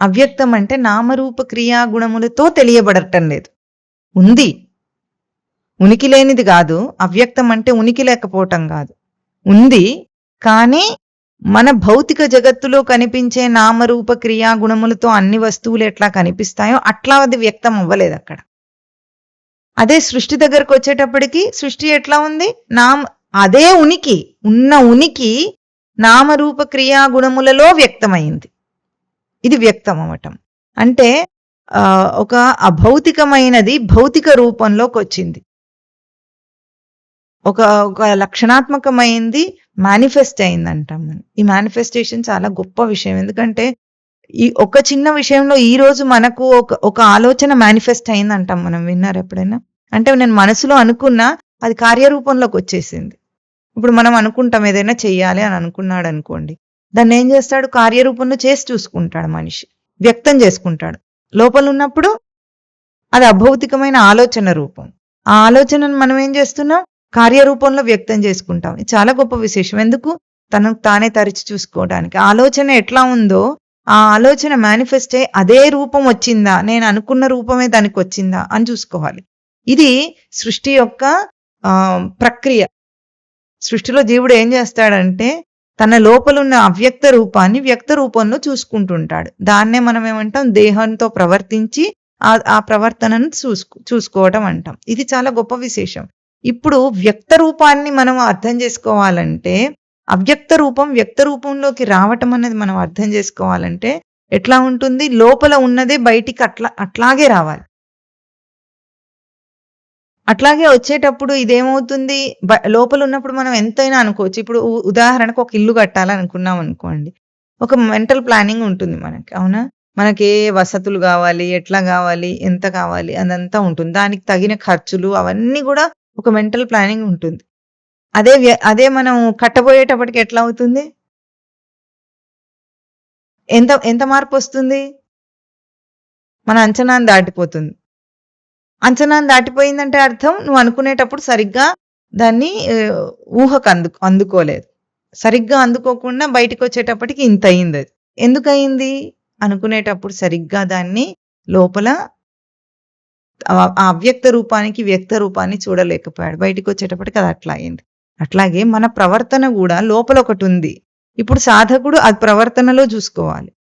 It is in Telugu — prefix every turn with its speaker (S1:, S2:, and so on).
S1: అవ్యక్తం అంటే నామరూప క్రియా గుణములతో తెలియబడటం లేదు. ఉంది. ఉనికి లేనిది కాదు. అవ్యక్తం అంటే ఉనికి లేకపోవటం కాదు. ఉంది. కానీ మన భౌతిక జగత్తులో కనిపించే నామరూప క్రియా గుణములతో అన్ని వస్తువులు ఎట్లా కనిపిస్తాయో అట్లా అది వ్యక్తం అవ్వలేదు అక్కడ. అదే సృష్టి దగ్గరకు వచ్చేటప్పటికి సృష్టి ఎట్లా ఉంది? నామ అదే ఉనికి ఉన్న ఉనికి నామరూప క్రియా గుణములలో వ్యక్తమైంది. ఇది వ్యక్తం అవటం అంటే ఒక అభౌతికమైనది భౌతిక రూపంలోకి వచ్చింది ఒక ఒక లక్షణాత్మకమైంది మేనిఫెస్ట్ అయింది అంటాం మనం. ఈ మేనిఫెస్టేషన్ చాలా గొప్ప విషయం. ఎందుకంటే ఈ ఒక చిన్న విషయంలో ఈ రోజు మనకు ఒక ఒక ఆలోచన మేనిఫెస్ట్ అయింది అంటాం మనం. విన్నారు ఎప్పుడైనా? అంటే నేను మనసులో అనుకున్నా అది కార్యరూపంలోకి వచ్చేసింది ఇప్పుడు మనం అనుకుంటాం ఏదైనా చెయ్యాలి అని అనుకున్నాడు అనుకోండి దాన్ని ఏం చేస్తాడు? కార్యరూపంలో చేసి చూసుకుంటాడు మనిషి. వ్యక్తం చేసుకుంటాడు. లోపల ఉన్నప్పుడు అది అభౌతికమైన ఆలోచన రూపం. ఆ ఆలోచనను మనం ఏం చేస్తున్నాం? కార్యరూపంలో వ్యక్తం చేసుకుంటాం. ఇది చాలా గొప్ప విశేషం. ఎందుకు? తనకు తానే తరిచి చూసుకోవడానికి. ఆలోచన ఎట్లా ఉందో ఆ ఆలోచన మేనిఫెస్ట్ అయ్యి అదే రూపం వచ్చిందా? నేను అనుకున్న రూపమే దానికి వచ్చిందా? అని చూసుకోవాలి. ఇది సృష్టి యొక్క ఆ, ప్రక్రియ. సృష్టిలో జీవుడు ఏం చేస్తాడంటే తన లోపలున్న అవ్యక్త రూపాన్ని వ్యక్త రూపంలో చూసుకుంటుంటాడు. దాన్నే మనం ఏమంటాం? దేహంతో ప్రవర్తించి ఆ ఆ ప్రవర్తనను చూసుకో చూసుకోవటం అంటాం. ఇది చాలా గొప్ప విశేషం. ఇప్పుడు వ్యక్త రూపాన్ని మనం అర్థం చేసుకోవాలంటే అవ్యక్త రూపం వ్యక్త రూపంలోకి రావటం అనేది మనం అర్థం చేసుకోవాలంటే ఎట్లా ఉంటుంది? లోపల ఉన్నదే బయటికి అట్లా అట్లాగే రావాలి. అట్లాగే వచ్చేటప్పుడు ఇదేమవుతుంది? లోపల ఉన్నప్పుడు మనం ఎంతైనా అనుకోవచ్చు. ఇప్పుడు ఉ- ఉదాహరణకు ఒక ఇల్లు కట్టాలనుకున్నాం అనుకోండి. ఒక మెంటల్ ప్లానింగ్ ఉంటుంది మనకి అవునా? మనకి ఏ వసతులు కావాలి ఎట్లా కావాలి ఎంత కావాలి అదంతా ఉంటుంది. దానికి తగిన ఖర్చులు అవన్నీ కూడా ఒక మెంటల్ ప్లానింగ్ ఉంటుంది. అదే అదే మనం కట్టబోయేటప్పటికి ఎట్లా అవుతుంది? ఎంత ఎంత మార్పు వస్తుంది? మన అంచనాన్ని దాటిపోతుంది. అంచనాను దాటిపోయిందంటే అర్థం నువ్వు అనుకునేటప్పుడు సరిగ్గా దాన్ని ఊహకు అందు అందుకోలేదు. సరిగ్గా అందుకోకుండా బయటికి వచ్చేటప్పటికి ఇంత అయింది. అది ఎందుకయింది? అనుకునేటప్పుడు సరిగ్గా దాన్ని లోపల ఆ- అవ్యక్త రూపానికి వ్యక్త రూపాన్ని చూడలేకపోయాడు. బయటికి వచ్చేటప్పటికి అది అట్లా అయింది. అట్లాగే మన ప్రవర్తన కూడా లోపల ఒకటి ఉంది. ఇప్పుడు సాధకుడు అది ప్రవర్తనలో చూసుకోవాలి.